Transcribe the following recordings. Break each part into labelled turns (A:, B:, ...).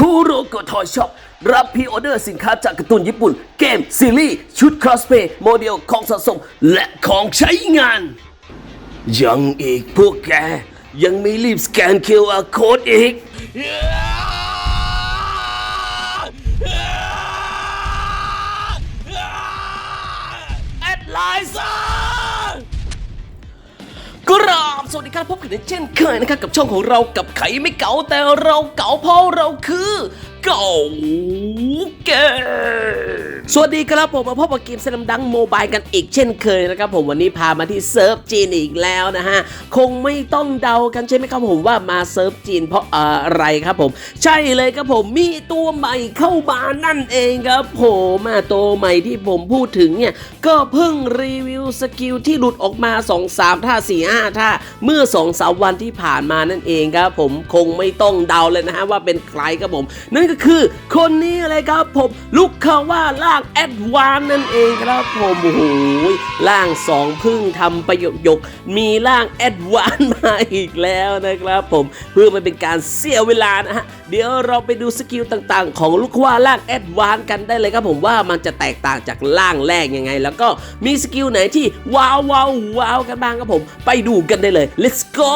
A: คูโรโกทอยช็อปรับพรีออเดอร์สินค้าจากการ์ตูนญี่ปุ่น เกม ซีรีส์ ชุดคอสเพย์โมเดลของสะสม และของใช้งาน ยังอีกพวกแก ยังไม่รีบสแกน QR Code อีก กราบสวัสดีครับพบกันเช่นเคยนะครับกับช่องของเรากับไขไม่เก่าแต่เราเก่าเพราะเราคือ เก่าเก่ สวัสดีครับผมมาพบกับเกมสนามดังโมบายกันอีกเช่นเคยนะครับผมวันนี้พามาที่เซิร์ฟจีนอีกแล้วนะฮะ คงไม่ต้องเดากันใช่ไหมครับผมว่ามาเซิร์ฟจีนเพราะอะไรครับผม ใช่เลยครับผมมีตัวใหม่เข้ามานั่นเองครับผมมาตัวใหม่ที่ผมพูดถึงเนี่ย ก็เพิ่งรีวิวสกิลที่หลุดออกมา 2 3 ท่า 4 5 ท่า เมื่อ2 3วันที่ผ่านมานั่นเองครับผมคงไม่ต้องเดาเลยนะฮะว่าเป็นใครครับผม นั่นก็คือคนนี้เลยครับผมลูกเขาว่าล่างแอดวานนั่นเองครับผมโอ้โหล่างสองพึ่งทำประโยคยกมีล่างแอดวานมาอีกแล้วนะครับผมเพื่อไม่เป็นการเสียเวลานะฮะเดี๋ยวเราไปดูสกิลต่างๆ ของลูกว่าล่างแอดวานกันได้เลยครับผมว่ามันจะแตกต่างจากล่างแรกยังไง แล้วก็มีสกิลไหนที่ว้าวว้าวว้าวกันบ้างครับผม ไปดูกันได้เลย let's go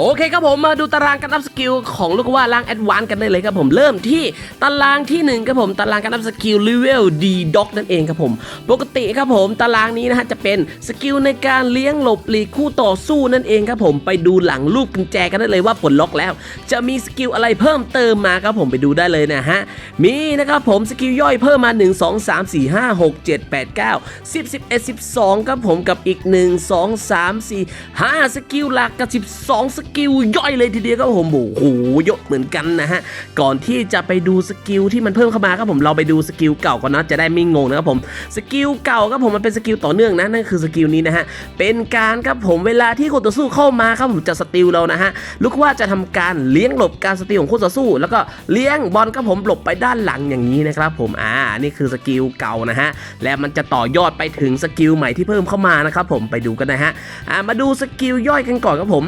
A: โอเคครับผมมาดูตารางการอัพสกิลของลูกว่าล่างแอดวานกันได้เลยครับผมเริ่มที่ตารางที่ 1ครับผมตารางการอัพสกิลเลเวลดีด็อกนั่นเองครับผมปกติครับผมตารางนี้นะฮะจะเป็นสกิลในการเลี้ยงหลบหลีกคู่ต่อสู้นั่นเองครับผมไปดูหลังรูปกุญแจกันได้เลยว่าปลดล็อกแล้ว จะมีสกิลอะไรเพิ่มเติมมาครับผมไปดูได้เลยนะฮะมีนะครับผมสกิลย่อยเพิ่มมา 1 2 3 4 5 6 7 8 9 10 11 12ครับผมกับอีก 1 2 3 4 5 สกิลหลักกับ 12สกิลย่อยเลยทีเดียวครับผมโอ้โหเยอะเหมือนกันนะฮะก่อนที่จะไปดูสกิลที่มันเพิ่มเข้ามาครับผมเราไปดูสกิลเก่าก่อนนะจะได้ไม่งงนะครับผมสกิลเก่าครับผมมันเป็นสกิลต่อเนื่องนะนั่นคือสกิลนี้นะฮะเป็นการครับผมเวลาที่คู่ต่อสู้เข้ามาครับผมจะสติลเรานะฮะลูกว่าจะทำการเลี้ยงหลบการสติลของคู่ต่อสู้ แล้วก็เลี้ยงบอลครับผมหลบไปด้านหลังอย่างนี้นะครับผมอ่านี่คือสกิลเก่านะฮะและมันจะต่อยอดไปถึงสกิลใหม่ที่เพิ่มเข้ามานะครับผมไปดูกันนะฮะอ่ามาดูสกิลย่อยกันก่อนครับผม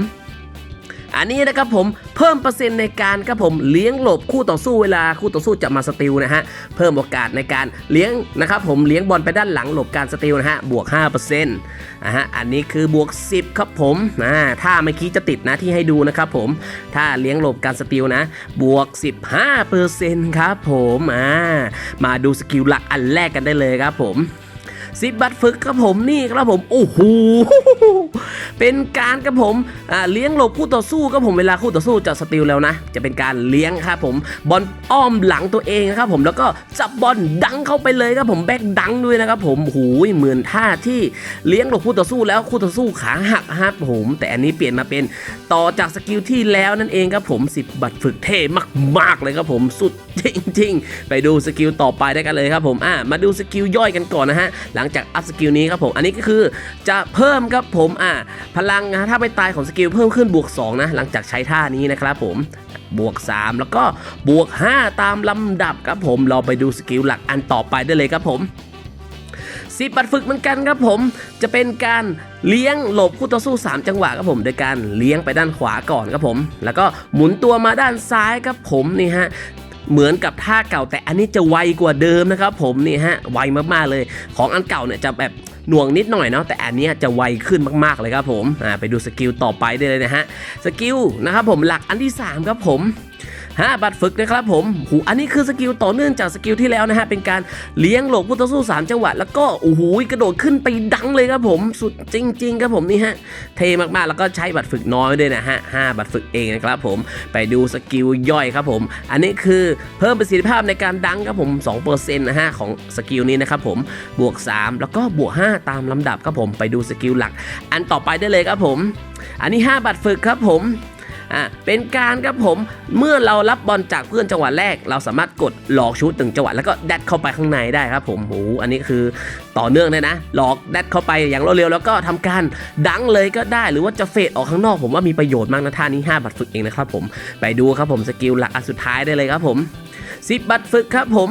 A: อันนี้นะครับผมเพิ่มเปอร์เซ็นต์ในการครับผมเลี้ยงหลบคู่ต่อสู้เวลาคู่ต่อสู้จะมาสติลนะฮะเพิ่มโอกาสในการเลี้ยงนะครับผมเลี้ยงบอลไปด้านหลังหลบการสติลนะฮะบวก5%นะฮะอันนี้คือบวก 10 ครับผมอ่าถ้าเมื่อกี้จะติดนะที่ให้ดูนะครับผมถ้าเลี้ยงหลบการสติลนะบวก 15%ครับผมอ่ามาดูสกิลหลักอันแรกกันได้เลยครับผม สิบบัตรฝึกครับผมนี่ครับผมโอ้โหเป็นการครับผมเลี้ยงหลบคู่ต่อสู้ครับผมเวลาคู่ต่อสู้จะสติลแล้วนะ จะเป็นการเลี้ยงครับผมบอลอ้อมหลังตัวเองครับผมแล้วก็จับบอลดังเข้าไปเลยครับผมแบกดังด้วยนะครับผมโอ้โหเหมือนท่าที่เลี้ยงหลบคู่ต่อสู้แล้วคู่ต่อสู้ขาหักครับผม แต่อันนี้เปลี่ยนมาเป็นต่อจากสกิลที่แล้วนั่นเองครับผม10บัตรฝึกเท่มากๆเลยครับผมสุดจริง ๆ ไปดูสกิลต่อไปได้กันเลยครับผมอ่ามาดูสกิลย่อยกันก่อนนะฮะหลังจากอัพสกิลนี้ครับผมอันนี้ก็คือจะเพิ่มครับผมอ่าพลังนะถ้าไม่ตายของสกิลเพิ่มขึ้นบวก 2 นะ หลังจากใช้ท่านี้นะครับผมบวก 3 แล้วก็บวก 5 ตามลำดับครับผมเราไปดูสกิลหลักอันต่อไปได้เลยครับผมสิบบัตรฝึกเหมือนกันครับผมจะเป็นการเลี้ยงหลบคู่ต่อสู้ 3 จังหวะครับผม โดยการเลี้ยงไปด้านขวาก่อนครับผม แล้วก็หมุนตัวมาด้านซ้ายครับผมนี่ฮะ เหมือนกับท่าเก่าแต่อันนี้จะไวกว่าเดิมนะครับผมนี่ฮะไวมากๆเลย ของอันเก่าเนี่ยจะแบบหน่วงนิดหน่อยเนาะแต่อันนี้จะไวขึ้นมากๆเลยครับผมไปดูสกิลต่อไปได้เลยนะฮะสกิลนะครับผมหลักอันที่สามครับผม 5 บัตรฝึกนะครับผมหูอันนี้คือสกิลต่อเนื่องจากสกิลที่แล้วนะฮะ เป็นการเลี้ยงหลบผู้ต่อสู้ 3 จังหวะ แล้วก็โอ้โหกระโดดขึ้นไปดังเลยครับผม สุดจริง ๆ ครับผมนี่ฮะ เท่มากๆ แล้วก็ใช้บัตรฝึกน้อยด้วยนะฮะ 5 บัตรฝึกเองนะครับผม ไปดูสกิลย่อยครับผม อันนี้คือเพิ่มประสิทธิภาพในการดังครับผม2%นะฮะของสกิลนี้นะครับผม บวก 3 แล้วก็บวก 5 ตามลำดับครับผม ไปดูสกิลหลัก อันต่อไปได้เลยครับผม อันนี้ 5 บัตรฝึกครับผม อะเป็นการครับผมเมื่อเรารับบอลจากเพื่อนจังหวะแรก เราสามารถกดหลอกชุดตึงจังหวะแล้วก็แดดเข้าไปข้างในได้ครับผมโหอันนี้คือต่อเนื่องเลยนะ หลอกแดดเข้าไปอย่างรวดเร็วแล้วก็ทำการดังเลยก็ได้หรือว่าจะเฟดออกข้างนอก ผมว่ามีประโยชน์มากนะท่านี้5บัตรฝึกเองนะครับผมไปดูครับผมสกิลหลักอันสุดท้ายได้เลยครับผม10บัตรฝึกครับผม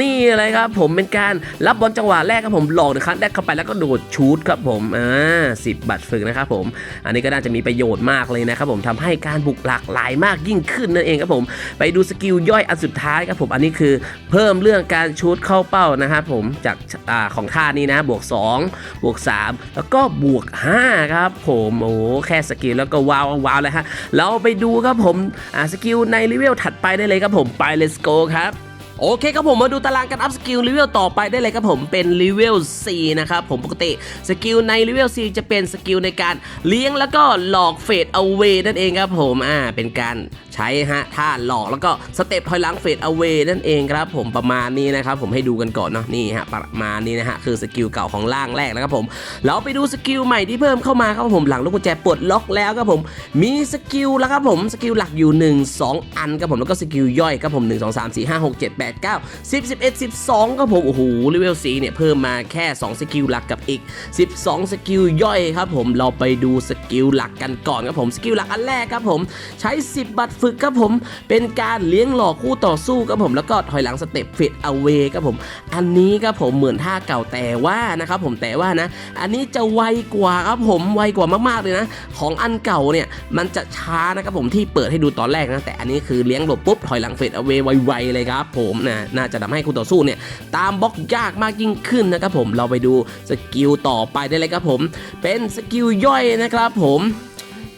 A: นี่เลยครับผมเป็นการรับบอลจังหวะแรกครับผมหลอกหนึ่งครั้งแรกเข้าไปแล้วก็โดดชูดครับผมอ่าสิบบัตรฝึกนะครับผม อันนี้ก็น่าจะมีประโยชน์มากเลยนะครับผมทำให้การบุกหลากหลายมากยิ่งขึ้นนั่นเองครับผม ไปดูสกิลย่อยอันสุดท้ายครับผมอันนี้คือเพิ่มเรื่องการชูดเข้าเป้านะครับผมจากอ่าของท่านี้นะบวก 2 บวก 3 แล้วก็บวก 5 ครับผมโอ้แค่สกิลแล้วก็ว้าวว้าวเลยฮะเราไปดูครับผมอ่าสกิลในเลเวลถัดไปได้เลยครับผมไป let's go ครับ โอเคครับผมมาดูตารางการอัพสกิลเลเวลต่อไปได้เลยครับผมเป็นเลเวล 4 นะครับผมปกติสกิลในเลเวล 4 จะเป็นสกิลในการเลี้ยงแล้วก็หลอกเฟดเอาเวนั่นเองครับผมอ่าเป็นการใช้ฮะท่าหลอกแล้วก็สเต็ปถอยหลังเฟดเอาเวนั่นเองครับผมประมาณนี้นะครับผมให้ดูกันก่อนเนาะนี่ฮะประมาณนี้นะฮะคือสกิลเก่าของล่างแรกนะครับผมเราไปดูสกิลใหม่ที่เพิ่มเข้ามาครับผมหลังลูกกุญแจปลดล็อกแล้วครับผมมีสกิลแล้วครับผมสกิลหลักอยู่ 1 2 อันครับผมแล้วก็สกิลย่อยครับผม1 2 3 4 5 6 7 8 9 10 11 12ครับผมโอ้โหเลเวล4เนี่ยเพิ่มมาแค่ 2 สกิลหลักกับอีก 12 สกิลย่อยครับผมเราไปดูสกิลหลักกันก่อนครับผมสกิลหลักอันแรกครับผมใช้ 10 บัตรฝึกครับผม เป็นการเลี้ยงหลอกคู่ต่อสู้ครับผม แล้วก็ถอยหลังสเต็ปเฟดเอาเวครับผม อันนี้ครับผมเหมือนท่าเก่าแต่ว่านะครับผมแต่ว่านะ อันนี้จะไวกว่าครับผมไวกว่ามากๆเลยนะ ของอันเก่าเนี่ยมันจะช้านะครับผมที่เปิดให้ดูตอนแรกนะแต่อันนี้คือเลี้ยงหลบปุ๊บถอยหลังเฟดเอาเวไวๆเลยครับผมนะน่าจะทำให้คู่ต่อสู้เนี่ยตามบล็อกยากมากยิ่งขึ้นนะครับผมเราไปดูสกิลต่อไปได้เลยครับผม เป็นสกิลย่อยนะครับผม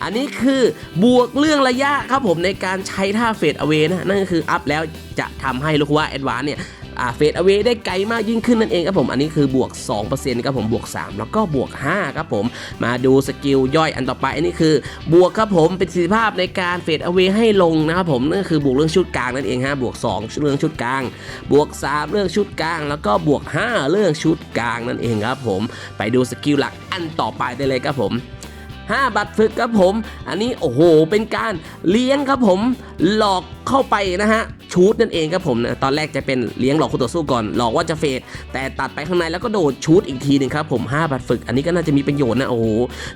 A: อันนี้คือบวกเรื่องระยะครับผมในการใช้ท่าเฟดเอาเวนะนั่นก็คืออัพแล้วจะทำให้ลูกว่าแอดวานเนี่ยเฟดเอาเวได้ไกลมากยิ่งขึ้นนั่นเองครับผมอันนี้คือบวก 2%ครับผมบวก 3 แล้วก็บวก 5 ครับผม มาดูสกิลย่อยอันต่อไป อันนี้คือบวกครับผมเป็นประสิทธิภาพในการเฟดเอาเวให้ลงนะครับผมนั่นก็คือบวกเรื่องชุดกลางนั่นเองฮะบวก 2 เรื่องชุดกลาง บวก 3 เรื่องชุดกลาง แล้วก็บวก 5 เรื่องชุดกลางนั่นเองครับผม ไปดูสกิลหลักอันต่อไปได้เลยครับผม 5 บัตรฝึกครับผม อันนี้โอ้โหเป็นการเลี้ยงครับผมหลอก เข้าไปนะฮะชูดนั่นเองครับผมนะตอนแรกจะเป็นเลี้ยงหลอกคู่ต่อสู้ก่อนหลอกว่าจะเฟดแต่ตัดไปข้างในแล้วก็โดดชูดอีกทีหนึ่งครับผม5บัตรฝึก อันนี้ก็น่าจะมีประโยชน์นะโอ้โห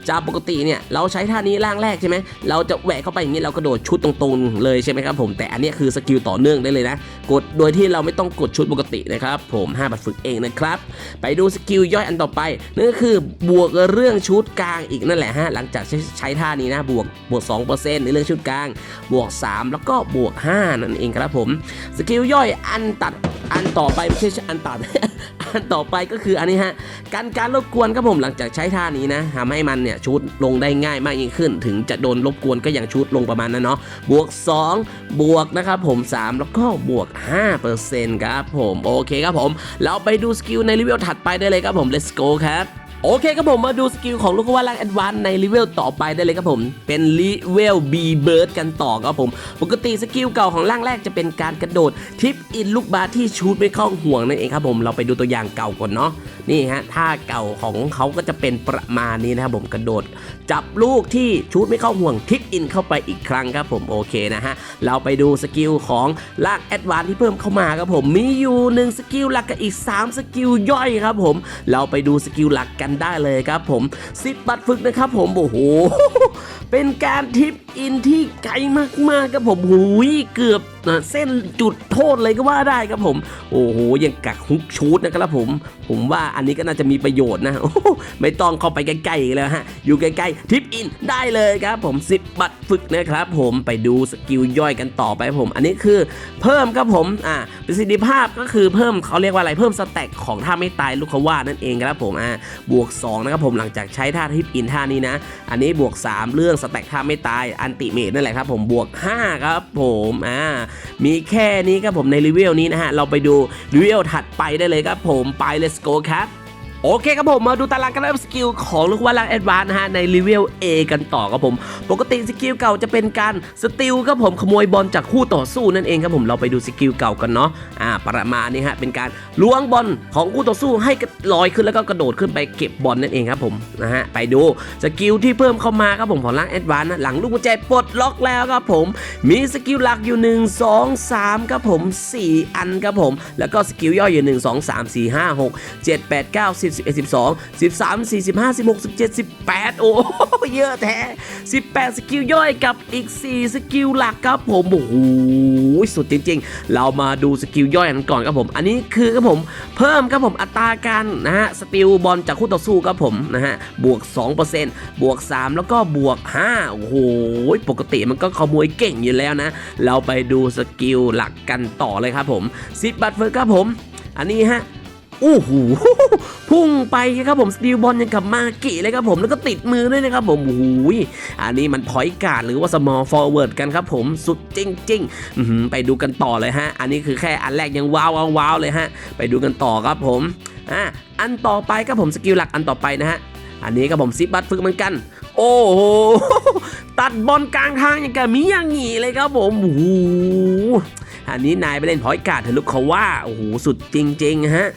A: จากปกติเนี่ยเราใช้ท่านี้ล่างแรกใช่ไหมเราจะแหวกเข้าไปอย่างนี้เรากระโดดชุดตรงๆเลยใช่ไหมครับผมแต่อันนี้คือสกิลต่อเนื่องได้เลยนะกดโดยที่เราไม่ต้องกดชุดปกตินะครับผม5บัตรฝึกเองนะครับไปดูสกิลย่อยอันต่อไปนั่นก็คือบวกเรื่องชุดกลางอีกนั่นแหละฮะหลังจากใช้ใช้ท่านี้นะบวกบวก2%ในเรื่องชุดกลาง บวก 3 แล้วก็บวก5 นั่นเองครับผม สกิลย่อยอันตัดอันต่อไปไม่ใช่อันตัด อันต่อไปก็คืออันนี้ฮะ การการรบกวนครับผมหลังจากใช้ท่านี้นะทำให้มันเนี่ยชุดลงได้ง่ายมากยิ่งขึ้น ถึงจะโดนรบกวนก็ยังชุดลงประมาณนั้นเนาะบวก 2 บวกนะครับผม 3 แล้วก็บวก 5%ครับผม โอเคครับผม เราไปดูสกิลในรีวิวถัดไปได้เลยครับผม let's go ครับ โอเคครับผมมาดูสกิลของลูกว่าล่างแอดวานในเลเวลต่อไปได้เลยครับผม เป็นเลเวล B Bird กันต่อครับผม ปกติสกิลเก่าของล่างแรกจะเป็นการกระโดดทิปอินลูกบาสที่ชูดไม่เข้าห่วงนั่นเองครับผมเราไปดูตัวอย่างเก่าก่อนเนาะนี่ฮะท่าเก่าของเขาก็จะเป็นประมาณนี้นะครับผมกระโดด จับลูกที่ชูดไม่เข้าห่วงทิปอินเข้าไปอีกครั้งครับผมโอเคนะฮะเราไปดูสกิลของล่างแอดวานที่เพิ่มเข้ามาครับผมมีอยู่หนึ่งสกิลหลักกับอีก 3 สกิลย่อยครับผม เราไปดูสกิลหลักกันได้เลยครับผม10บัตรฝึกนะครับผมโอ้โหเป็นการทิปอินที่ไกลมากๆครับผมหูยเกือบเส้นจุดโทษเลยก็ว่าได้ครับผม โอ้โหยังกักฮุกชูดนะครับผม ผมว่าอันนี้ก็น่าจะมีประโยชน์นะไม่ต้องเข้าไปใกล้ๆแล้วฮะ อยู่ใกล้ๆทิปอินได้เลยครับผม 10 บัตรฝึกนะครับผมไปดูสกิลย่อยกันต่อไปผม อันนี้คือเพิ่มครับผมอ่าประสิทธิภาพก็คือเพิ่มเขาเรียกว่าอะไรเพิ่มสแต็กของท่าไม่ตายลูกขาว่านั่นเองครับผมอ่าบวก2นะครับผมหลังจากใช้ท่าทิปอินท่านี้นะ อันนี้บวก 3 เรื่องสแต็กท่าไม่ตายอันติเมตนั่นแหละครับผมบวก5ครับผมอ่ามีแค่นี้ครับผมในรีวิวนี้นะฮะเราไปดูรีวิวถัดไปได้เลยครับผมไป let's go ครับ โอเคครับผมมาดูตารางการอัพสกิลของลูกว่าลังแอดวานนะฮะในเลเวล A กันต่อครับผม ปกติสกิลเก่าจะเป็นการสติลครับผมขโมยบอลจากคู่ต่อสู้นั่นเองครับผมเราไปดูสกิลเก่ากันเนาะอ่าประมาณนี้ฮะเป็นการล้วงบอลของคู่ต่อสู้ให้ลอยขึ้นแล้วก็กระโดดขึ้นไปเก็บบอลนั่นเองครับผมนะฮะไปดูสกิลที่เพิ่มเข้ามาครับผมของล่างแอดวานนะหลังลูกกุญแจปลดล็อกแล้วครับผม มีสกิลหลักอยู่ 1 2 3ครับผม 4 อันครับผม แล้วก็สกิลย่อยอยู่ 1 2 3 4 5 6 7 8 9 10 10 11 12 13 45 16 17 18 โอ้เยอะแท้ 18 สกิลย่อยกับอีก 4 สกิลหลักครับผม โอ้โหสุดจริง ๆ เรามาดูสกิลย่อยกันก่อนครับผม อันนี้คือครับผมเพิ่มครับผมอัตราการนะฮะสติลบอลจากคู่ต่อสู้ครับผมนะฮะบวก 2%บวก 3 แล้วก็บวก 5 โอ้โหปกติมันก็ขโมยเก่งอยู่แล้วนะ เราไปดูสกิลหลักกันต่อเลยครับผม 10 บัตรเฟิร์ครับผม อันนี้ฮะ โอ้โหพุ่งไปครับผมสตีลบอลยังกับมาเกะเลยครับผมแล้วก็ติดมือด้วยนะครับผมโอ้โหอันนี้มันพอยการ์ดหรือว่า small forward กันครับผมสุดจริงๆไปดูกันต่อเลยฮะ อันนี้คือแค่อันแรกยังว้าวว้าวเลยฮะ ไปดูกันต่อครับผมอะอันต่อไปครับผมสกิลหลักอันต่อไปนะฮะอันนี้ครับผมซิปบัตฝึกเหมือนกัน โอ้โหตัดบอลกลางทางอย่างกับมีอย่างงี้เลยครับผมโอ้โห อันนี้นายไปเล่นพอยการ์ดเถอะลูกเขาว่าโอ้โหสุดจริงๆฮะ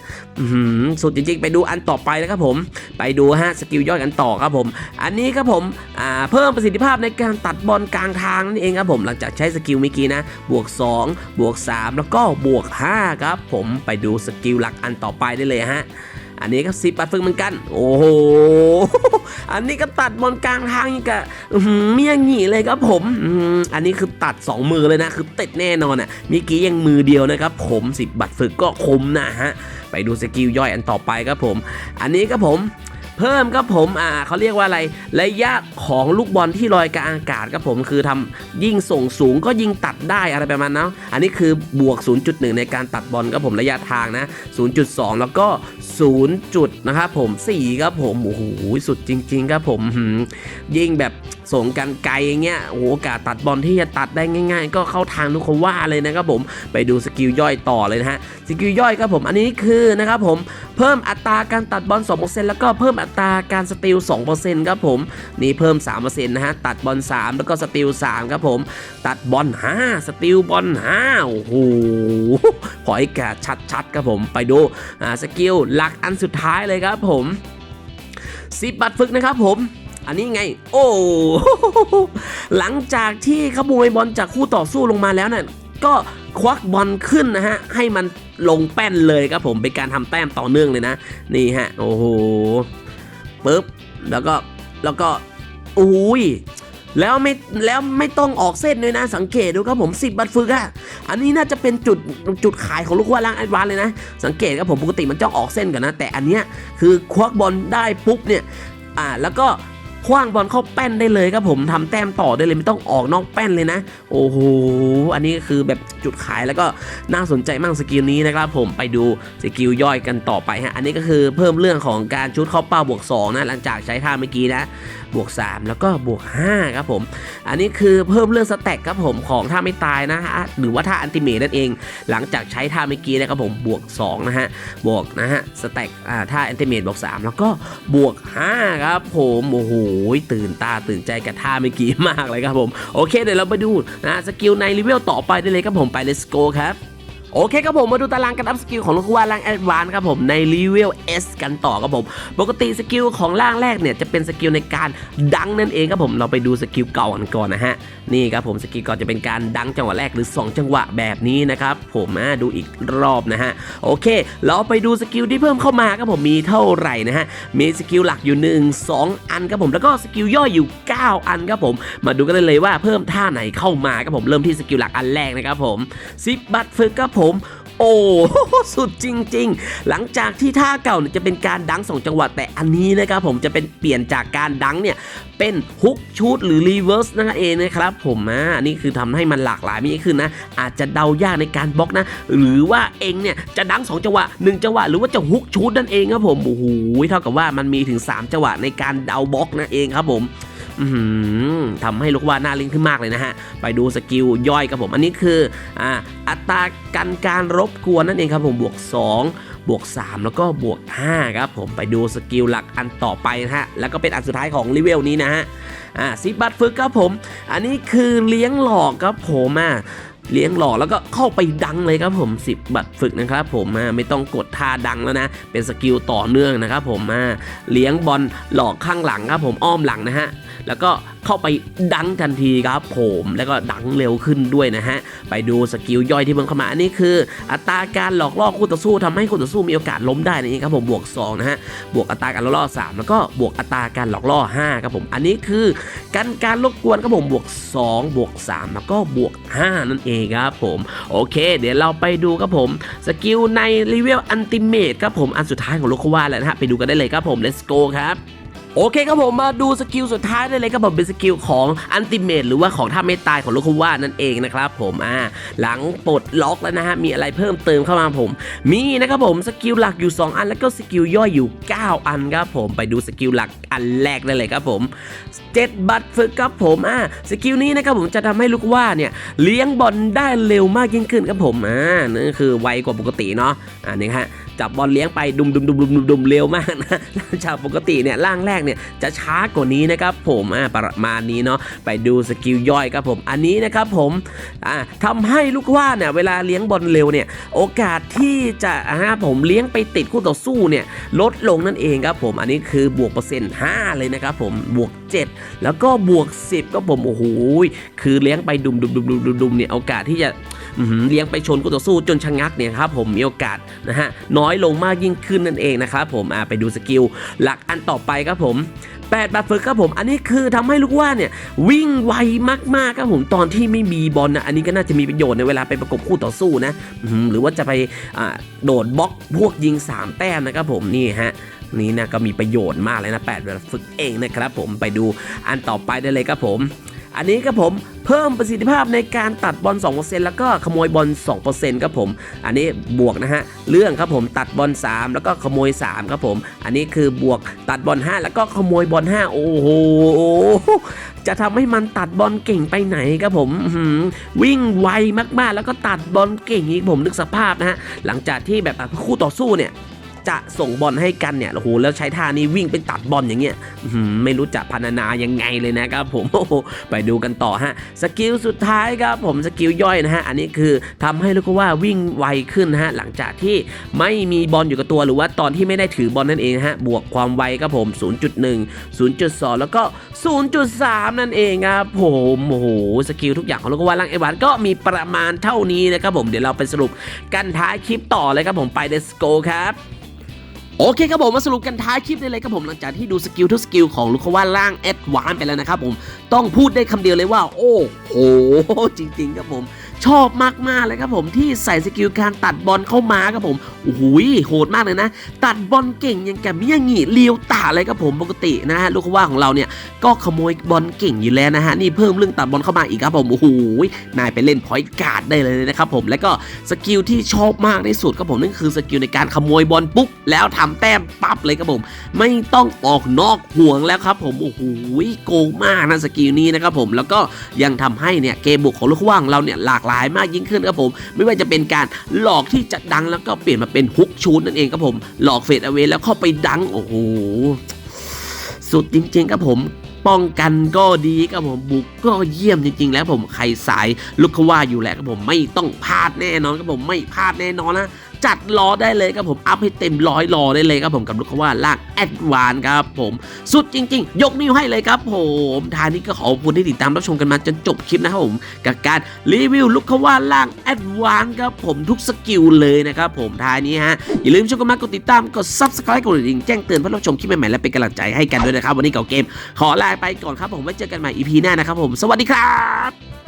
A: สุดจริงๆ ไปดูอันต่อไปแล้วครับผม ไปดูฮะสกิลย่อยกันต่อครับผม อันนี้ครับผมเพิ่มประสิทธิภาพในการตัดบอลกลางทางนั่นเองครับผมหลังจากใช้สกิลเมื่อกี้นะ บวก 2 บวก 3 แล้วก็บวก 5 ครับผมไปดูสกิลหลักอันต่อไปได้เลยฮะ อันนี้ก็ซิปปัดฟึงเหมือนกัน โอ้โห อันนี้ก็ตัดบอลกลางทางย่างกับเมียหงีเลยครับผม อันนี้คือตัด 2 มือเลยนะ คือติดแน่นอนอะมิกี้ยังมือเดียวนะครับผมสิบบัตรฝึกก็คมนะฮะ ไปดูสกิลย่อยอันต่อไปครับผม อันนี้ครับผม เพิ่มครับผมอ่าเขาเรียกว่าอะไรระยะของลูกบอลที่ลอยกลางอากาศครับผมคือทำยิ่งส่งสูงก็ยิ่งตัดได้อะไรประมาณนั้นอันนี้คือบวก 0.1 ในการตัดบอลครับผมระยะทางนะ 0.2 แล้วก็ 0. จุดนะครับผม4ครับผมโอ้โหสุดจริง ๆ ครับผมยิ่งแบบส่งกันไกลอย่างเงี้ยโอ้โหโอกาสตัดบอลที่จะตัดได้ง่าย ๆ ก็เข้าทางทุกคนว่าเลยนะครับผมไปดูสกิลย่อยต่อเลยนะฮะสกิลย่อยครับผมอันนี้คือนะครับผมเพิ่มอัตราการตัดบอล2%แล้วก็เพิ่มอัตราการสติล2%ครับผมนี่เพิ่ม 3%นะฮะ ตัดบอล3 แล้วก็สติล3ครับผม ตัดบอล5สติลบอล5โอ้โหพอยกาชัดๆครับผมไปดูอ่าสกิลหลักอันสุดท้ายเลยครับผมสิบบัตรฝึกนะครับผมอันนี้ไง โอ้หลังจากที่ขโมยบอลจากคู่ต่อสู้ลงมาแล้วเนี่ยก็ควักบอลขึ้นนะฮะ ให้มันลงแป้นเลยครับผมเป็นการทำแต้มต่อเนื่องเลยนะ นี่ฮะ โอ้โห ปุ๊บแล้วก็แล้วก็อุ้ยแล้วไม่แล้วไม่ต้องออกเส้นด้วยนะ สังเกตดูครับผม 10 บัตรฝึกอะอันนี้น่าจะเป็นจุดจุดขายของลูกว่าล่างแอดวานเลยนะ สังเกตครับผมปกติมันจ้องออกเส้นกันนะ แต่อันเนี้ยคือควักบอลได้ปุ๊บเนี่ยอ่าแล้วก็ คว้างบอลเข้าแป้นได้เลยครับผมทำแต้มต่อได้เลยไม่ต้องออกนอกแป้นเลยนะ โอ้โหอันนี้ก็คือแบบจุดขายแล้วก็น่าสนใจมากสกิลนี้นะครับผมไปดูสกิลย่อยกันต่อไปฮะอันนี้ก็คือเพิ่มเรื่องของการชุดเข้าเป้าบวก2นะหลังจากใช้ท่าเมื่อกี้นะ บวก 3 แล้วก็บวก 5 ครับผม อันนี้คือเพิ่มเรื่องสแต็กครับผมของท่าไม่ตายนะฮะหรือว่าท่าอันติเมตนั่นเอง หลังจากใช้ท่าเมื่อกี้นะครับผมบวก2นะฮะบวกนะฮะสแต็กอ่าท่าอันติเมตบวก 3 แล้วก็บวก 5 ครับผมโอ้โหตื่นตาตื่นใจกับท่าเมื่อกี้มากเลยครับผมโอเคเดี๋ยวเราไปดูนะสกิลในเลเวลต่อไปได้เลยครับผมไป let's go ครับ โอเคครับผมมาดูตารางการอัพสกิลของลูกว่าล่างแอดวานครับผมในลีเวล S กันต่อครับผม ปกติสกิลของล่างแรกเนี่ยจะเป็นสกิลในการดังนั่นเองครับผมเราไปดูสกิลเก่ากันก่อนนะฮะนี่ครับผมสกิลก่อนจะเป็นการดังจังหวะแรกหรือ 2 จังหวะแบบนี้นะครับผมอะดูอีกรอบนะฮะโอเค เราไปดูสกิลที่เพิ่มเข้ามาครับผมมีเท่าไหร่นะฮะมีสกิลหลักอยู่ 1 2 อันครับผมแล้วก็สกิลย่อยอยู่ 9 อันครับผมมาดูกันเลยว่าเพิ่มท่าไหนเข้ามาครับผมเริ่มที่สกิลหลักอันแรกนะครับผมซิปบัตฝึกครับผมโอ้สุดจริง ๆ หลังจากที่ท่าเก่าเนี่ยจะเป็นการดังสองจังหวะแต่อันนี้นะครับผมจะเป็นเปลี่ยนจากการดังเนี่ยเป็นฮุกชูดหรือรีเวิร์สนั่นเองนะครับผมอะอันนี้คือทำให้มันหลากหลายมากขึ้นนะ อาจจะเดายากในการบล็อกนะ หรือว่าเองเนี่ยจะดังสองจังหวะหนึ่งจังหวะ หรือว่าจะฮุกชูดนั่นเองครับผมโอ้โหเท่ากับว่ามันมีถึง 3 จังหวะในการเดาบล็อกนั่นเองครับผม ทำให้ลูกว่าน่าเล่นขึ้นมากเลยนะฮะ ไปดูสกิลย่อยครับผม อันนี้คือออัตราการการรบกวนนั่นเองครับผมบวก 2 บวก 3 แล้วก็บวก 5 ครับผมไปดูสกิลหลักอันต่อไปนะฮะ แล้วก็เป็นอันสุดท้ายของรีเวลนี้นะฮะอ่าซิบัตฝึกครับผม อันนี้คือเลี้ยงหลอกครับผมอะ เลี้ยงหล่อแล้วก็เข้าไปดังเลยครับผม 10 บัตรฝึกนะครับผมไม่ต้องกดท่าดังแล้วนะ เป็นสกิลต่อเนื่องนะครับผมอ่าเลี้ยงบอลหลอกข้างหลังครับผมอ้อมหลังนะฮะแล้วก็ เข้าไปดังทันทีครับผมแล้วก็ดังเร็วขึ้นด้วยนะฮะไปดูสกิลย่อยที่เพิ่มเข้ามาอันนี้คือ อัตราการหลอกล่อคู่ต่อสู้ทำให้คู่ต่อสู้มีโอกาสล้มได้นั่นเองครับผมบวก2นะฮะบวกอัตราการหลอกล่อ 3 แล้วก็บวกอัตราการหลอกล่อ5ครับผมอันนี้คือกันการรบกวนครับผมบวก 2 บวก 3 แล้วก็บวก 5 นั่นเองครับผมโอเค เดี๋ยวเราไปดูครับผมสกิลในรีเวลอันติเมตครับผมอันสุดท้ายของโลกวาแล้วนะฮะไปดูกันได้เลยครับผม let's go ครับ โอเคครับผมมาดูสกิลสุดท้ายได้เลยครับผมเป็นสกิลของอันติเมตหรือว่าของท่าไม่ตายของโลคุว่านั่นเองนะครับผมอ่าหลังปลดล็อกแล้วนะฮะมีอะไรเพิ่มเติมเข้ามาผม มีนะครับผมสกิลหลักอยู่ 2 อันแล้วก็สกิลย่อยอยู่ 9 อันครับผมไปดูสกิลหลักอันแรกได้เลยครับผมเจ็ดบัตรฝึกครับผมอ่าสกิลนี้นะครับผมจะทำให้ลูกว่าเนี่ยเลี้ยงบอลได้เร็วมากยิ่งขึ้นครับผมอ่านั่นคือไวกว่าปกติเนาะอ่านี่ฮะ จับบอลเลี้ยงไปดุมดุมดุมดุมดุมดุมเร็วมากนะจากปกติเนี่ยร่างแรกเนี่ยจะช้ากว่านี้นะครับผมอ่าประมาณนี้เนาะไปดูสกิลย่อยครับผมอันนี้นะครับผมอ่าทำให้ลูกว่าเนี่ยเวลาเลี้ยงบอลเร็วเนี่ยโอกาสที่จะอ่าผมเลี้ยงไปติดคู่ต่อสู้เนี่ยลดลงนั่นเองครับผมอันนี้คือบวกเปอร์เซ็นต์5เลยนะครับผมบวก 7 แล้วก็บวก 10 ก็ผมโอ้โหคือเลี้ยงไปดุมดุมดุมดุมดุมเนี่ยโอกาสที่จะ เลี้ยงไปชนคู่ต่อสู้จนชะงักเนี่ยครับผมมีโอกาสนะฮะน้อยลงมากยิ่งขึ้นนั่นเองนะครับผมไปดูสกิลหลักอันต่อไปครับผม8บาทฝึกครับผม อันนี้คือทำให้ลูกว่าเนี่ยวิ่งไวมากๆครับผมตอนที่ไม่มีบอลนะอันนี้ก็น่าจะมีประโยชน์ในเวลาไปประกบคู่ต่อสู้นะหรือว่าจะไปโดดบล็อกพวกยิง 3 แต้มนะครับผมนี่ฮะนี่นะก็มีประโยชน์มากเลยนะ8แบบฝึกเองนะครับผมไปดูอันต่อไปได้เลยครับผม อันนี้ครับผมเพิ่มประสิทธิภาพในการตัดบอล 2%แล้วก็ขโมยบอล 2%ครับผม อันนี้บวกนะฮะ เรื่องครับผมตัดบอล 3 แล้วก็ขโมย 3 ครับผม อันนี้คือบวกตัดบอล 5 แล้วก็ขโมยบอล 5 โอ้โห จะทำให้มันตัดบอลเก่งไปไหนครับผม วิ่งไวมากๆ แล้วก็ตัดบอลเก่งอีกผมนึกสภาพนะฮะ หลังจากที่แบบคู่ต่อสู้เนี่ย จะส่งบอลให้กันเนี่ยโอ้โหแล้วใช้ท่านี้วิ่งไปตัดบอลอย่างเงี้ยไม่รู้จะพรรณนายังไงเลยนะครับผมโอ้โหไปดูกันต่อฮะสกิลสุดท้ายครับผมสกิลย่อยนะฮะอันนี้คือทำให้ลูกว่าวิ่งไวขึ้นนะฮะหลังจากที่ไม่มีบอลอยู่กับตัวหรือว่าตอนที่ไม่ได้ถือบอลนั่นเองฮะบวกความไวครับผม 0.1 0.2 แล้วก็ 0.3 นั่นเองครับผมโอ้โหสกิลทุกอย่างของลูกว่าร่างไอวานก็มีประมาณเท่านี้นะครับผมเดี๋ยวเราไปสรุปกันท้ายคลิปต่อเลยครับผมไป let's go ครับ โอเคครับผมมาสรุปกันท้ายคลิปได้เลยครับผมหลังจากที่ดูสกิลทุกสกิลของลูกว่าล่างแอดวานไปแล้วนะครับผมต้องพูดได้คำเดียวเลยว่า โอ้โหจริง ๆ ครับผม ชอบมากๆเลยครับผมที่ใส่สกิลการตัดบอลเข้ามาครับผมโอ้โหโหดมากเลยนะ ตัดบอลเก่งอย่างกับมิยางิเลียวตาเลยครับผมปกตินะฮะลูกว่าของเราเนี่ยก็ขโมยบอลเก่งอยู่แล้วนะฮะนี่เพิ่มเรื่องตัดบอลเข้ามาอีกครับผมโอ้โหนายไปเล่นพอยต์การ์ดได้เลยนะครับผมแล้วก็สกิลที่ชอบมากที่สุดครับผมนั่นคือสกิลในการขโมยบอลปุ๊บแล้วทำแต้มปั๊บเลยครับผม ไม่ต้องออกนอกห่วงแล้วครับผมโอ้โหโกงมากนะสกิลนี้นะครับผมแล้วก็ยังทำให้เนี่ยเกมบุกของลูกว่างเราเนี่ยหลากหลายายมากยิ่งขึ้นครับผม ไม่ว่าจะเป็นการหลอกที่จะดังแล้วก็เปลี่ยนมาเป็นฮุกชูนนั่นเองครับผม หลอกเฟดเอาไว้แล้วเข้าไปดังโอ้โหสุดจริง ๆ ครับผมป้องกันก็ดีครับผมบุกก็เยี่ยมจริง ๆ แล้วผมใครสายลูกขว่าอยู่แล้วครับผมไม่ต้องพลาดแน่นอนครับผมไม่พลาดแน่นอนนะ จัดรอได้เลยครับผมอัพให้เต็มร้อยรอได้เลยครับผมกับลูกเขาว่าล่างแอดวานครับผมสุดจริง ๆ ยกนิ้วให้เลยครับผมทางนี้ก็ขอบคุณที่ติดตามรับชมกันมาจนจบคลิปนะครับผมกับการรีวิวลูกเขาว่าล่างแอดวานครับผมทุกสกิลเลยนะครับผมทางนี้ฮะอย่าลืมชมกันมากดติดตามกด subscribe กดกระดิ่งแจ้งเตือนเพื่อรับชมคลิปใหม่ๆและเป็นกำลังใจให้กันด้วยนะครับวันนี้เก่าเกม ขอลาไปก่อนครับผมไว้เจอกันใหม่ EP หน้านะครับผมสวัสดีครับ